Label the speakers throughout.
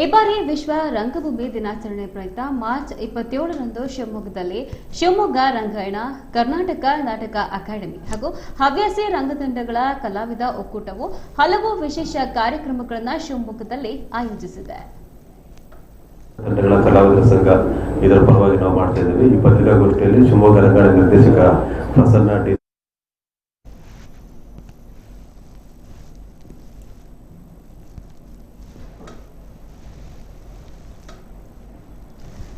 Speaker 1: ಈ ಬಾರಿ ವಿಶ್ವ ರಂಗಭೂಮಿ ದಿನಾಚರಣೆ ಪ್ರಯುಕ್ತ ಮಾರ್ಚ್ ಇಪ್ಪತ್ತೇಳರಂದು ಶಿವಮೊಗ್ಗದಲ್ಲಿ ಶಿವಮೊಗ್ಗ ರಂಗಾಯಣ, ಕರ್ನಾಟಕ ನಾಟಕ ಅಕಾಡೆಮಿ ಹಾಗೂ ಹವ್ಯಾಸಿ ರಂಗತಂಡಗಳ ಕಲಾವಿದ ಒಕ್ಕೂಟವು ಹಲವು ವಿಶೇಷ ಕಾರ್ಯಕ್ರಮಗಳನ್ನು ಶಿವಮೊಗ್ಗದಲ್ಲಿ ಆಯೋಜಿಸಿದೆ.
Speaker 2: ಸಂಘ, ಇದರ ಪರವಾಗಿ ನಾವು ಮಾಡ್ತಾ ಇದ್ದೀವಿ. ಈ ಪತ್ರಿಕಾಗೋಷ್ಠಿಯಲ್ಲಿ ಶಿವಮೊಗ್ಗ ರಂಗಾಯಣ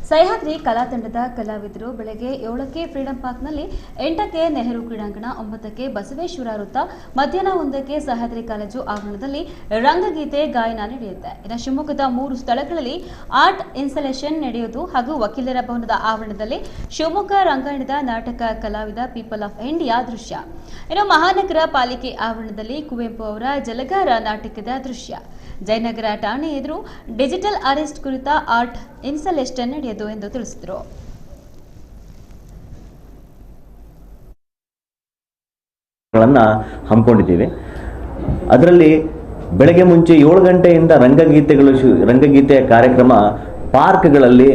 Speaker 1: ಸಹ್ಯಾದ್ರಿ ಕಲಾತಂಡದ ಕಲಾವಿದರು ಬೆಳಗ್ಗೆ ಏಳಕ್ಕೆ ಫ್ರೀಡಂ ಪಾರ್ಕ್ನಲ್ಲಿ ಎಂಟಕ್ಕೆ ನೆಹರು ಕ್ರೀಡಾಂಗಣ, ಒಂಬತ್ತಕ್ಕೆ ಬಸವೇಶ್ವರ ವೃತ್ತ, ಮಧ್ಯಾಹ್ನ ಒಂದಕ್ಕೆ ಸಹ್ಯಾದ್ರಿ ಕಾಲೇಜು ಆವರಣದಲ್ಲಿ ರಂಗಗೀತೆ ಗಾಯನ ನಡೆಯುತ್ತೆ. ಇನ್ನು ಶಿವಮೊಗ್ಗದ ಮೂರು ಸ್ಥಳಗಳಲ್ಲಿ ಆರ್ಟ್ ಇನ್ಸಲೇಷನ್ ನಡೆಯುವುದು ಹಾಗೂ ವಕೀಲರ ಭವನದ ಆವರಣದಲ್ಲಿ ಶಿವಮೊಗ್ಗ ರಂಗಾಯಣದ ನಾಟಕ ಕಲಾವಿದ ಪೀಪಲ್ ಆಫ್ ಇಂಡಿಯಾ ದೃಶ್ಯ. ಇನ್ನು ಮಹಾನಗರ ಪಾಲಿಕೆ ಆವರಣದಲ್ಲಿ ಕುವೆಂಪು ಅವರ ಜಲಗಾರ ನಾಟಕದ ದೃಶ್ಯ. ಜಯನಗರ ಠಾಣೆ ಎದುರು ಡಿಜಿಟಲ್ ಅರೆಸ್ಟ್ ಕುರಿತ ಆರ್ಟ್ ಇನ್ಸ್ಟಲೇಷನ್ ನಡೆಯುವುದು ಎಂದು ತಿಳಿಸಿದರು
Speaker 3: ಹಮ್ಮಿಕೊಂಡಿದ್ದೀವಿ. ಅದರಲ್ಲಿ ಬೆಳಗ್ಗೆ ಮುಂಚೆ ಏಳು ಗಂಟೆಯಿಂದ ರಂಗಗೀತೆಗಳು ಶು, ರಂಗಗೀತೆಯ ಕಾರ್ಯಕ್ರಮ ಪಾರ್ಕ್ಗಳಲ್ಲಿ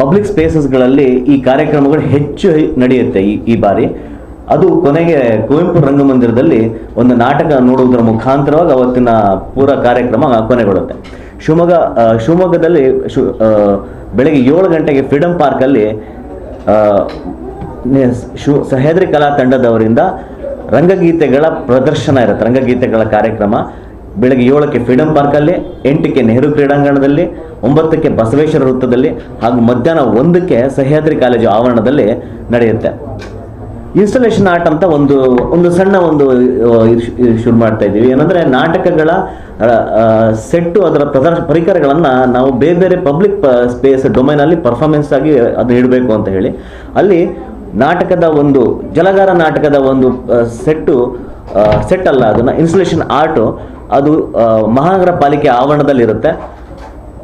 Speaker 3: ಪಬ್ಲಿಕ್ ಸ್ಪೇಸಸ್ಗಳಲ್ಲಿ ಈ ಕಾರ್ಯಕ್ರಮಗಳು ಹೆಚ್ಚು ನಡೆಯುತ್ತೆ ಈ ಈ ಬಾರಿ. ಅದು ಕೊನೆಗೆ ಕುವೆಂಪು ರಂಗಮಂದಿರದಲ್ಲಿ ಒಂದು ನಾಟಕ ನೋಡುವುದರ ಮುಖಾಂತರವಾಗಿ ಅವತ್ತಿನ ಪೂರ ಕಾರ್ಯಕ್ರಮ ಕೊನೆಗೊಳ್ಳುತ್ತೆ. ಶಿವಮೊಗ್ಗ ಶಿವಮೊಗ್ಗದಲ್ಲಿ ಶು ಬೆಳಗ್ಗೆ ಏಳು ಗಂಟೆಗೆ ಫ್ರೀಡಂ ಪಾರ್ಕಲ್ಲಿ ಶು- ಸಹ್ಯಾದ್ರಿ ಕಲಾ ತಂಡದವರಿಂದ ರಂಗಗೀತೆಗಳ ಪ್ರದರ್ಶನ ಇರುತ್ತೆ, ರಂಗಗೀತೆಗಳ ಕಾರ್ಯಕ್ರಮ. ಬೆಳಗ್ಗೆ ಏಳಕ್ಕೆ ಫ್ರೀಡಂ ಪಾರ್ಕಲ್ಲಿ ಎಂಟಕ್ಕೆ ನೆಹರು ಕ್ರೀಡಾಂಗಣದಲ್ಲಿ, ಒಂಬತ್ತಕ್ಕೆ ಬಸವೇಶ್ವರ ವೃತ್ತದಲ್ಲಿ ಹಾಗೂ ಮಧ್ಯಾಹ್ನ ಒಂದಕ್ಕೆ ಸಹ್ಯಾದ್ರಿ ಕಾಲೇಜು ಆವರಣದಲ್ಲಿ ನಡೆಯುತ್ತೆ. ಇನ್ಸ್ಟಾಲೇಷನ್ ಆರ್ಟ್ ಅಂತ ಒಂದು ಒಂದು ಸಣ್ಣ ಒಂದು ಶುರು ಮಾಡ್ತಾ ಇದ್ದೀವಿ. ಏನಂದ್ರೆ ನಾಟಕಗಳ ಸೆಟ್ಟು ಅದರ ಪ್ರದರ್ಶ, ಪರಿಕರಗಳನ್ನು ನಾವು ಬೇರೆ ಬೇರೆ ಪಬ್ಲಿಕ್ ಸ್ಪೇಸ್ ಡೊಮೈನಲ್ಲಿ ಪರ್ಫಾರ್ಮೆನ್ಸ್ ಆಗಿ ಅದು ಇಡಬೇಕು ಅಂತ ಹೇಳಿ. ಅಲ್ಲಿ ನಾಟಕದ ಒಂದು, ಜಲಗಾರ ನಾಟಕದ ಒಂದು ಸೆಟ್ಟು ಸೆಟ್ ಅಲ್ಲ, ಅದನ್ನ ಇನ್ಸ್ಟಲೇಷನ್ ಆರ್ಟು ಅದು ಮಹಾನಗರ ಪಾಲಿಕೆ ಆವರಣದಲ್ಲಿರುತ್ತೆ.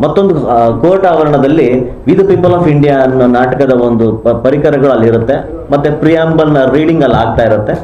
Speaker 3: ಮತ್ತೊಂದು ಕೋರ್ಟ್ ಆವರಣದಲ್ಲಿ ವಿ ಪೀಪಲ್ ಆಫ್ ಇಂಡಿಯಾ ಅನ್ನೋ ನಾಟಕದ ಒಂದು ಪರಿಕರಗಳು ಅಲ್ಲಿರುತ್ತೆ ಮತ್ತೆ ಪ್ರಿಯಾಂಬಲ್ ರೀಡಿಂಗ್ ಅಲ್ಲಿ ಆಗ್ತಾ ಇರುತ್ತೆ.